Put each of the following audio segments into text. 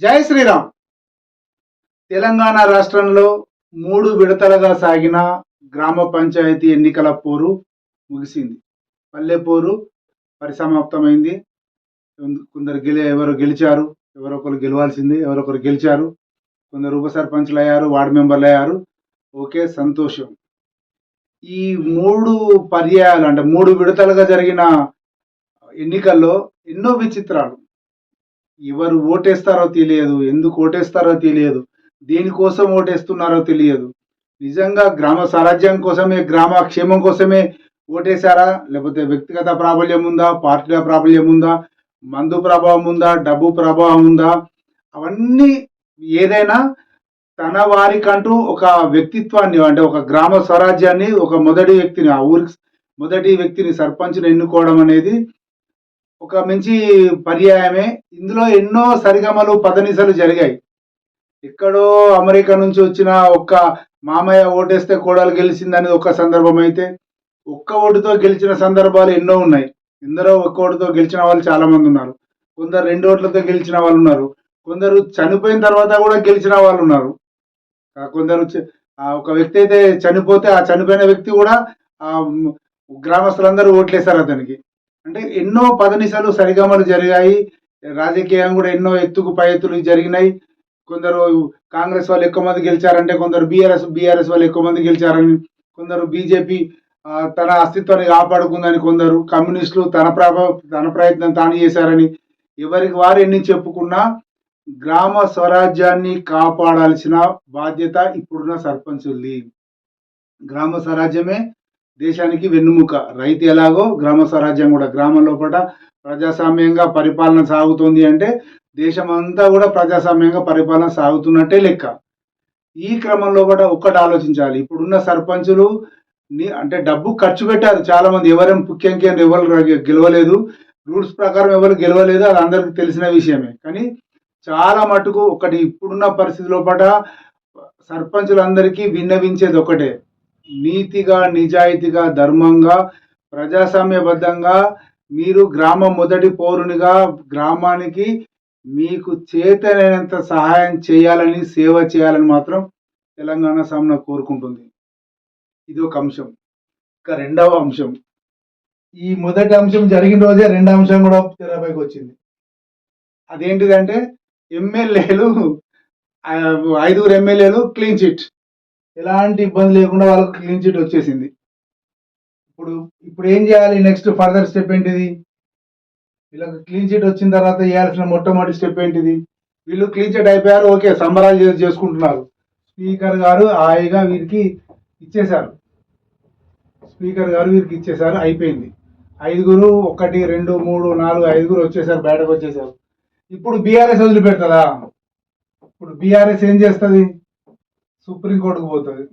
జై శ్రీరామ్. తెలంగాణ రాష్ట్రంలో మూడు విడతలుగా సాగిన గ్రామ పంచాయతీ ఎన్నికల పోరు ముగిసింది. పల్లె పోరు పరిసమాప్తమైంది. కొందరు గెలి ఎవరు గెలిచారు ఎవరొకరు గెలవాల్సింది ఎవరొకరు గెలిచారు. కొందరు ఉప సర్పంచ్లు అయ్యారు వార్డు మెంబర్లు అయ్యారు. ఓకే సంతోషం. ఈ మూడు పర్యాయాలు అంటే మూడు విడతలుగా జరిగిన ఎన్నికల్లో ఎన్నో విచిత్రాలు. ఎవరు ఓటేస్తారో తెలియదు ఎందుకు ఓటేస్తారో తెలియదు దేనికోసం ఓటేస్తున్నారో తెలియదు. నిజంగా గ్రామ స్వరాజ్యం కోసమే గ్రామ క్షేమం కోసమే ఓటేశారా? లేకపోతే వ్యక్తిగత ప్రాబల్యం ఉందా? పార్టీల ప్రాబల్యం ఉందా? మందు ప్రభావం ఉందా? డబ్బు ప్రభావం ఉందా? అవన్నీ ఏదైనా తన వారికంటూ ఒక వ్యక్తిత్వాన్ని అంటే ఒక గ్రామ స్వరాజ్యాన్ని ఒక మొదటి వ్యక్తిని ఆ ఊరికి మొదటి వ్యక్తిని సర్పంచ్ని ఎన్నుకోవడం అనేది ఒక మంచి పర్యాయమే. ఇందులో ఎన్నో సరిగమలు పదనిసలు జరిగాయి. ఎక్కడో అమెరికా నుంచి వచ్చిన ఒక్క మామయ్య ఓటేస్తే కోడలు గెలిచిందనేది ఒక సందర్భం అయితే ఒక్క ఓటుతో గెలిచిన సందర్భాలు ఎన్నో ఉన్నాయి. ఎందరో ఒక్క ఓటుతో గెలిచిన వాళ్ళు చాలామంది ఉన్నారు. కొందరు రెండు ఓట్లతో గెలిచిన వాళ్ళు ఉన్నారు. కొందరు చనిపోయిన తర్వాత కూడా గెలిచిన వాళ్ళు ఉన్నారు. కొందరు ఒక వ్యక్తి అయితే చనిపోతే ఆ చనిపోయిన వ్యక్తి కూడా గ్రామస్తులందరూ ఓట్లేశారు అతనికి. అంటే ఎన్నో పదనిసలు సరిగమలు జరిగాయి. రాజకీయం కూడా ఎన్నో ఎత్తుకు పై ఎత్తులు జరిగినాయి. కొందరు కాంగ్రెస్ వాళ్ళు ఎక్కువ మంది గెలిచారంటే కొందరు బీఆర్ఎస్ బీఆర్ఎస్ వాళ్ళు ఎక్కువ మంది గెలిచారని కొందరు బీజేపీ తన అస్తిత్వాన్ని కాపాడుకుందని కొందరు కమ్యూనిస్టులు తన ప్రభావ తన ప్రయత్నం తాను చేశారని ఎవరికి వారు ఎన్ని చెప్పుకున్నా గ్రామ స్వరాజ్యాన్ని కాపాడాల్సిన బాధ్యత ఇప్పుడున్న సర్పంచుల్ది. గ్రామ స్వరాజ్యమే దేశానికి వెన్నుముక. రైతు ఎలాగో గ్రామ స్వరాజ్యం కూడా గ్రామం లోపల ప్రజాస్వామ్యంగా పరిపాలన సాగుతుంది అంటే దేశం అంతా కూడా ప్రజాస్వామ్యంగా పరిపాలన సాగుతున్నట్టే లెక్క. ఈ క్రమంలో కూడా ఒక్కటి ఆలోచించాలి. ఇప్పుడున్న సర్పంచులు అంటే డబ్బు ఖర్చు పెట్టారు చాలా మంది ఎవరేం ముఖ్యంగా ఎవరు గెలవలేదు. రూల్స్ ప్రకారం ఎవరు గెలవలేదు అది అందరికి తెలిసిన విషయమే. కానీ చాలా మటుకు ఒకటి ఇప్పుడున్న పరిస్థితి లోపల సర్పంచులందరికీ విన్నవించేది ఒకటే. నీతిగా నిజాయితీగా ధర్మంగా ప్రజాస్వామ్యబద్ధంగా మీరు గ్రామం మొదటి పౌరునిగా గ్రామానికి మీకు చేతనైనంత సహాయం చేయాలని సేవ చేయాలని మాత్రం తెలంగాణ సామ్న కోరుకుంటుంది. ఇది ఒక అంశం. ఇక రెండవ అంశం. ఈ మొదటి అంశం జరిగిన రోజే రెండవ అంశం కూడా తెరపైకి వచ్చింది. అదేంటిదంటే ఎమ్మెల్యేలు ఐదుగురు ఎమ్మెల్యేలు క్లీన్ చిట్. ఎలాంటి ఇబ్బంది లేకుండా వాళ్ళకు క్లీన్ చిట్ వచ్చేసింది. ఇప్పుడు ఇప్పుడు ఏం చేయాలి? నెక్స్ట్ ఫర్దర్ స్టెప్ ఏంటిది? వీళ్ళకి క్లీన్ చిట్ వచ్చిన తర్వాత చేయాల్సిన మొట్టమొదటి స్టెప్ ఏంటిది? వీళ్ళు క్లీన్ చిట్ అయిపోయారు ఓకే సంబరాలు చేసుకుంటున్నారు. స్పీకర్ గారు హాయిగా వీరికి ఇచ్చేశారు. స్పీకర్ గారు వీరికి ఇచ్చేశారు అయిపోయింది. ఐదుగురు ఒకటి రెండు మూడు నాలుగు ఐదుగురు వచ్చేసారు బయటకు వచ్చేసారు ఇప్పుడు బీఆర్ఎస్ వదిలిపెడతారా ఇప్పుడు బీఆర్ఎస్ ఏం చేస్తుంది? సుప్రీంకోర్టుకు పోతుంది.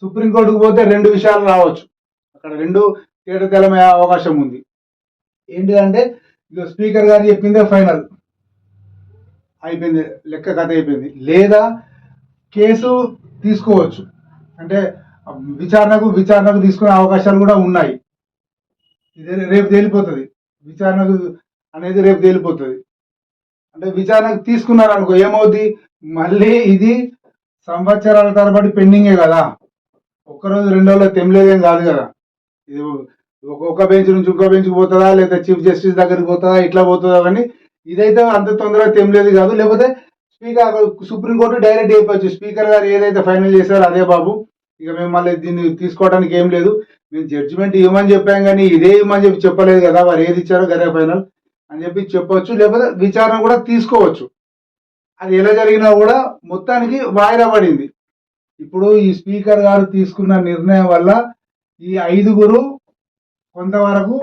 సుప్రీంకోర్టుకు పోతే రెండు విషయాలు రావచ్చు. అక్కడ రెండు తేట అవకాశం ఉంది. ఏంటిదంటే ఇదో స్పీకర్ గారు చెప్పిందే ఫైనల్. అయిపోయింది లెక్క కథ అయిపోయింది. లేదా కేసు తీసుకోవచ్చు. అంటే విచారణకు విచారణకు తీసుకునే అవకాశాలు కూడా ఉన్నాయి. ఇది రేపు తేలిపోతుంది. విచారణకు అనేది రేపు తేలిపోతుంది. అంటే విచారణకు తీసుకున్నారు అనుకో ఏమవుద్ది? మళ్ళీ ఇది సంవత్సరాల తరబడి పెండింగే కదా. ఒక్కరోజు రెండు రోజులు తెమ్మలేదేం కాదు కదా. ఇది ఒక- బెంచ్ నుంచి ఇంకో బెంచ్కి పోతుందా? లేదా చీఫ్ జస్టిస్ దగ్గరికి పోతుందా? ఇట్లా పోతుందా కానీ ఇదైతే అంత తొందరగా తెమ్మలేదు కాదు. లేకపోతే స్పీకర్ సుప్రీంకోర్టు డైరెక్ట్ అయిపోవచ్చు స్పీకర్ గారు ఏదైతే ఫైనల్ చేశారో అదే బాబు. ఇక మేము మళ్ళీ దీన్ని తీసుకోవడానికి ఏం లేదు. మేము జడ్జిమెంట్ ఇవ్వమని చెప్పాం కానీ ఇదే ఇవ్వమని చెప్పి చెప్పలేదు కదా. వారు ఏది ఇచ్చారో గదే ఫైనల్ అని చెప్పి చెప్పొచ్చు. లేకపోతే విచారణ కూడా తీసుకోవచ్చు. అది ఎలా జరిగినా కూడా మొత్తానికి వాయిదా పడింది. ఇప్పుడు ఈ స్పీకర్ గారు తీసుకున్న నిర్ణయం వల్ల ఈ ఐదుగురు కొంతవరకు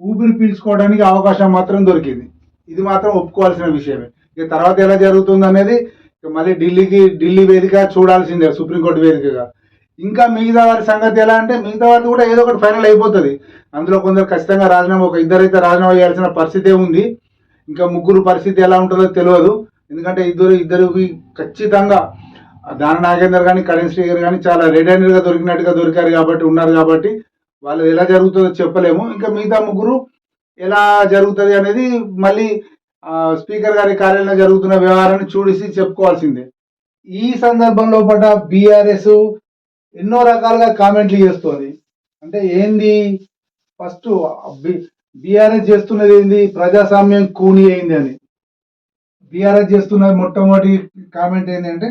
ఊపిరి పీల్చుకోవడానికి అవకాశం మాత్రం దొరికింది. ఇది మాత్రం ఒప్పుకోవాల్సిన విషయమే. ఇక తర్వాత ఎలా జరుగుతుంది అనేది మళ్ళీ ఢిల్లీకి ఢిల్లీ వేదిక చూడాల్సిందే సుప్రీంకోర్టు వేదికగా. ఇంకా మిగతా వారి సంగతి ఎలా అంటే మిగతా వారిది కూడా ఏదో ఒకటి ఫైనల్ అయిపోతుంది. అందులో కొందరు ఖచ్చితంగా రాజీనామా ఒక ఇద్దరైతే రాజీనామా చేయాల్సిన పరిస్థితే ఉంది. ఇంకా ముగ్గురు పరిస్థితి ఎలా ఉంటుందో తెలియదు. ఎందుకంటే ఇద్దరు ఇద్దరికి ఖచ్చితంగా దాన నాగేందర్ కానీ కరణ్ శ్రీగర్ కానీ చాలా రెడ్ హ్యాండెడ్గా దొరికినట్టుగా దొరికారు కాబట్టి ఉన్నారు కాబట్టి వాళ్ళు ఎలా జరుగుతుందో చెప్పలేము. ఇంకా మిగతా ముగ్గురు ఎలా జరుగుతుంది అనేది మళ్ళీ స్పీకర్ గారి కార్యాలయంలో జరుగుతున్న వ్యవహారాన్ని చూసి చెప్పుకోవాల్సిందే. ఈ సందర్భంలో పట బీఆర్ఎస్ ఎన్నో రకాలుగా కామెంట్లు చేస్తుంది. అంటే ఏంది? ఫస్ట్ బీఆర్ఎస్ చేస్తున్నది ఏంది? ప్రజాస్వామ్యం కూని అయింది అని. బీఆర్ఎస్ చేస్తున్న మొట్టమొదటి కామెంట్ ఏంటంటే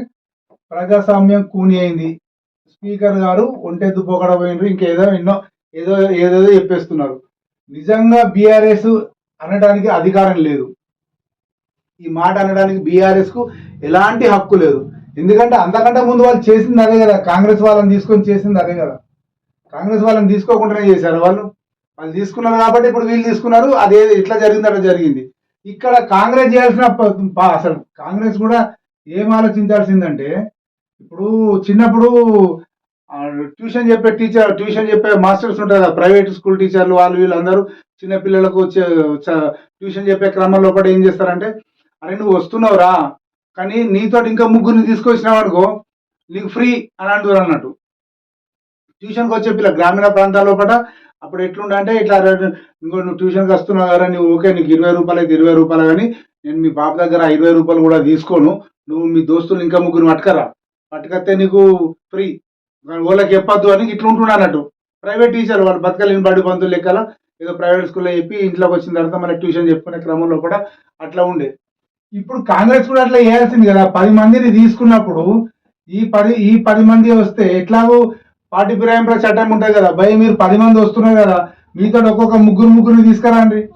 ప్రజాస్వామ్యం కూని అయింది. స్పీకర్ గారు ఒంటే పొగడ పోయినరు ఇంకేదో ఎన్నో ఏదో ఏదేదో చెప్పేస్తున్నారు. నిజంగా బీఆర్ఎస్ అనడానికి అధికారం లేదు. ఈ మాట అనడానికి బీఆర్ఎస్కు ఎలాంటి హక్కు లేదు. ఎందుకంటే అంతకంటే ముందు వాళ్ళు చేసింది అదే కదా కాంగ్రెస్ వాళ్ళని తీసుకొని చేసింది అదే కదా. కాంగ్రెస్ వాళ్ళని తీసుకోకుండానే చేశారు వాళ్ళు. వాళ్ళు తీసుకున్నారు కాబట్టి ఇప్పుడు వీళ్ళు తీసుకున్నారు అదే ఇట్లా జరిగింది అట్లా జరిగింది. ఇక్కడ కాంగ్రెస్ చేయాల్సిన అసలు కాంగ్రెస్ కూడా ఏం ఆలోచించాల్సిందంటే ఇప్పుడు చిన్నప్పుడు ట్యూషన్ చెప్పే టీచర్ ట్యూషన్ చెప్పే మాస్టర్స్ ఉంటారు కదా ప్రైవేట్ స్కూల్ టీచర్లు వాళ్ళు వీళ్ళందరూ చిన్నపిల్లలకు ట్యూషన్ చెప్పే క్రమంలో కూడా ఏం చేస్తారంటే అరే నువ్వు వస్తున్నావురా కానీ నీతో ఇంకా ముగ్గురిని తీసుకొచ్చినావు అనుకో నీకు ఫ్రీ అని అంటారు అన్నట్టు. ట్యూషన్కి వచ్చే పిల్ల గ్రామీణ ప్రాంతాల్లో కూడా అప్పుడు ఎట్లుండే అంటే ఇట్లా ఇంకో నువ్వు ట్యూషన్కి వస్తున్నావు కదా నువ్వు ఓకే నీకు ఇరవై రూపాయలు అయితే ఇరవై రూపాయలు కానీ నేను మీ బాబు దగ్గర ఇరవై రూపాయలు కూడా తీసుకోను. నువ్వు మీ దోస్తులు ఇంకా ముగ్గురు పట్టుకరా. పట్టుకొస్తే నీకు ఫ్రీ వాళ్ళకి చెప్పొద్దు అని ఇట్లా ఉంటున్నా అన్నట్టు. ప్రైవేట్ టీచర్ వాళ్ళు బతకలేని బడి పంతులు లెక్కల ఏదో ప్రైవేట్ స్కూల్లో చెప్పి ఇంట్లోకి వచ్చిన తర్వాత మన ట్యూషన్ చెప్పుకునే క్రమంలో కూడా అట్లా ఉండే. ఇప్పుడు కాంగ్రెస్ కూడా అట్లా చేయాల్సింది కదా. పది మందిని తీసుకున్నప్పుడు ఈ పది ఈ పది మంది వస్తే ఎట్లాగో పార్టీ ఫిరాయింపుల చట్టం ఉంటుంది కదా. భయ మీరు పది మంది వస్తున్నారు కదా. మీతో ఒక్కొక్క ముగ్గురు ముగ్గురిని తీసుకురండి.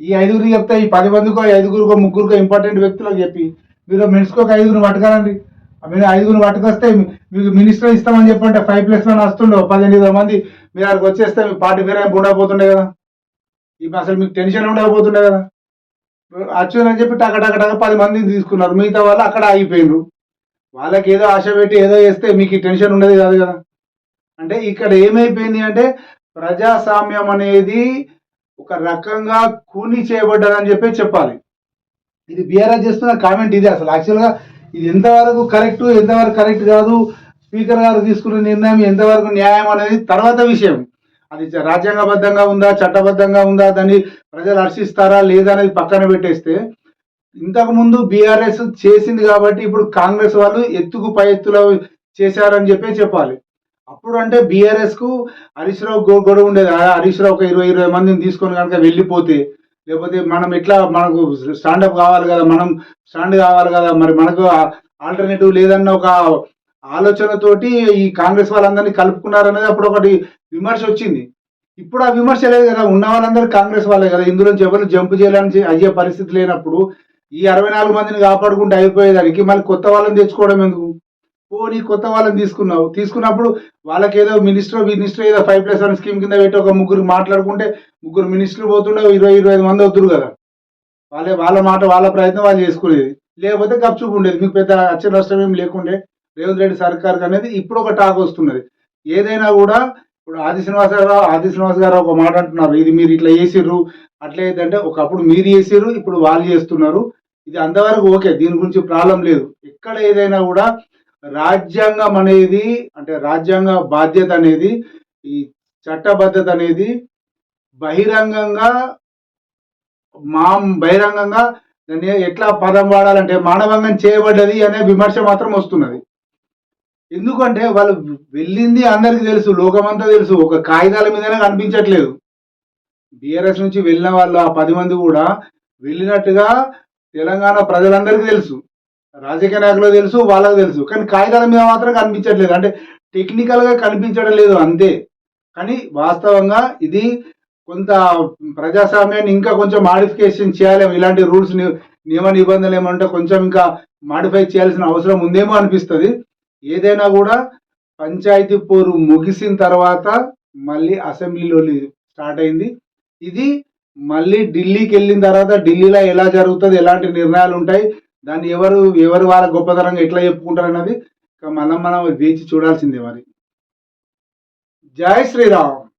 ఈ ఐదుగురు చెప్తే ఈ పది మందికో ఐదుగురికో ముగ్గురికో ఇంపార్టెంట్ వ్యక్తులకు చెప్పి. మీరు మనిషికి ఒక ఐదుగురు పట్టుకురండి. మీరు ఐదుగురు పట్టుకొస్తే మీకు మినిస్టర్ ఇస్తామని చెప్పంటే ఫైవ్ ప్లస్ వన్ వస్తుండో పదిహేను మంది మీరు అక్కడికి వచ్చేస్తే మీ పార్టీ ఫిరాయింపు ఉండకపోతుండే కదా. ఇప్పుడు అసలు మీకు టెన్షన్ ఉండకపోతుండే కదా. అని చెప్పి టక టక టక పది మందిని తీసుకున్నారు. మిగతా వాళ్ళు అక్కడ ఆగిపోయినారు వాళ్ళకి ఏదో ఆశ పెట్టి ఏదో చేస్తే మీకు టెన్షన్ ఉండేది కాదు కదా. అంటే ఇక్కడ ఏమైపోయింది అంటే ప్రజాస్వామ్యం అనేది ఒక రకంగా కూని చేయబడ్డదని చెప్పి చెప్పాలి. ఇది బీఆర్ఎస్ చేస్తున్న కామెంట్ ఇది అసలు. యాక్చువల్గా ఇది ఎంతవరకు కరెక్ట్ ఎంతవరకు కరెక్ట్ కాదు? స్పీకర్ గారు తీసుకున్న నిర్ణయం ఎంతవరకు న్యాయం అనేది తర్వాత విషయం. అది రాజ్యాంగబద్ధంగా ఉందా చట్టబద్ధంగా ఉందా దాన్ని ప్రజలు హర్షిస్తారా లేదా అనేది పక్కన పెట్టేస్తే ఇంతకుముందు బీఆర్ఎస్ చేసింది కాబట్టి ఇప్పుడు కాంగ్రెస్ వాళ్ళు ఎత్తుకు పై ఎత్తులో చేశారని చెప్పి చెప్పాలి. అప్పుడు అంటే బీఆర్ఎస్కు హరీష్ రావు గొడవ ఉండేది. హరీష్ రావు ఒక ఇరవై ఇరవై మందిని తీసుకొని కనుక వెళ్ళిపోతే లేకపోతే మనం ఎట్లా మనకు స్టాండప్ కావాలి కదా మనం స్టాండ్ కావాలి కదా మరి మనకు ఆల్టర్నేటివ్ లేదన్న ఒక ఆలోచనతోటి ఈ కాంగ్రెస్ వాళ్ళందరినీ కలుపుకున్నారనేది అప్పుడు ఒకటి విమర్శ వచ్చింది. ఇప్పుడు ఆ విమర్శ లేదు కదా ఉన్న వాళ్ళందరూ కాంగ్రెస్ వాళ్ళే కదా ఇందులో ఎవరు జంప్ చేయాలని అయ్యే పరిస్థితి లేనప్పుడు ఈ అరవై నాలుగు మందిని కాపాడుకుంటూ అయిపోయేదానికి మళ్ళీ కొత్త వాళ్ళని తెచ్చుకోవడం ఎందుకు? పోనీ కొత్త వాళ్ళని తీసుకున్నావు. తీసుకున్నప్పుడు వాళ్ళకి ఏదో మినిస్టర్ మినిస్టర్ ఏదో ఫైవ్ ప్లస్ వన్ స్కీమ్ కింద పెట్టి ఒక ముగ్గురు మాట్లాడుకుంటే ముగ్గురు మినిస్టర్లు పోతుండే ఇరవై ఇరవై ఐదు మంది వద్దురు కదా. వాళ్ళే వాళ్ళ మాట వాళ్ళ ప్రయత్నం వాళ్ళు చేసుకునేది లేకపోతే గప్చుపు ఉండేది. మీకు పెద్ద అచ్చ నష్టం ఏం లేకుండే రేవంత్ రెడ్డి సర్కార్ అనేది ఇప్పుడు ఒక టాక్ వస్తున్నది. ఏదైనా కూడా ఇప్పుడు ఆది శ్రీనివాసరావు ఆది శ్రీనివాస్ గారు ఒక మాట అంటున్నారు. ఇది మీరు ఇట్లా చేసిర్రు అట్లా ఏంటంటే ఒకప్పుడు మీరు చేసిర్రు ఇప్పుడు వాళ్ళు చేస్తున్నారు. ఇది అంతవరకు ఓకే దీని గురించి ప్రాబ్లం లేదు. ఎక్కడ ఏదైనా కూడా రాజ్యాంగం అనేది అంటే రాజ్యాంగ బాధ్యత అనేది ఈ చట్టబద్ధత అనేది బహిరంగంగా మా బహిరంగంగా దాన్ని ఎట్లా పదం వాడాలంటే మానవంగం చేయబడ్డది అనే విమర్శ మాత్రం వస్తున్నది. ఎందుకంటే వాళ్ళు వెళ్ళింది అందరికీ తెలుసు లోకమంతా తెలుసు ఒక కాగితాల మీదనే కనిపించట్లేదు. బీఆర్ఎస్ నుంచి వెళ్ళిన వాళ్ళు ఆ పది మంది కూడా వెళ్ళినట్టుగా తెలంగాణ ప్రజలందరికీ తెలుసు. రాజకీయ నాయకులకు తెలుసు వాళ్ళకు తెలుసు. కానీ కాగితాల మీద మాత్రం కనిపించట్లేదు. అంటే టెక్నికల్గా కనిపించడం లేదు అంతే. కానీ వాస్తవంగా ఇది కొంత ప్రజాస్వామ్యాన్ని ఇంకా కొంచెం మాడిఫికేషన్ చేయాలి. ఇలాంటి రూల్స్ నియమ నిబంధనలు ఏమంటే కొంచెం ఇంకా మాడిఫై చేయాల్సిన అవసరం ఉందేమో అనిపిస్తుంది. ఏదైనా కూడా పంచాయతీ పోరు ముగిసిన తర్వాత మళ్ళీ అసెంబ్లీలో స్టార్ట్ అయింది. ఇది మళ్ళీ ఢిల్లీకి వెళ్ళిన తర్వాత ఢిల్లీలో ఎలా జరుగుతుంది ఎలాంటి నిర్ణయాలు ఉంటాయి దాన్ని ఎవరు ఎవరు వాళ్ళ గొప్పతనంగా ఎట్లా చెప్పుకుంటారు అన్నది మనం మనం వేచి చూడాల్సిందే మరి. జై శ్రీరామ్.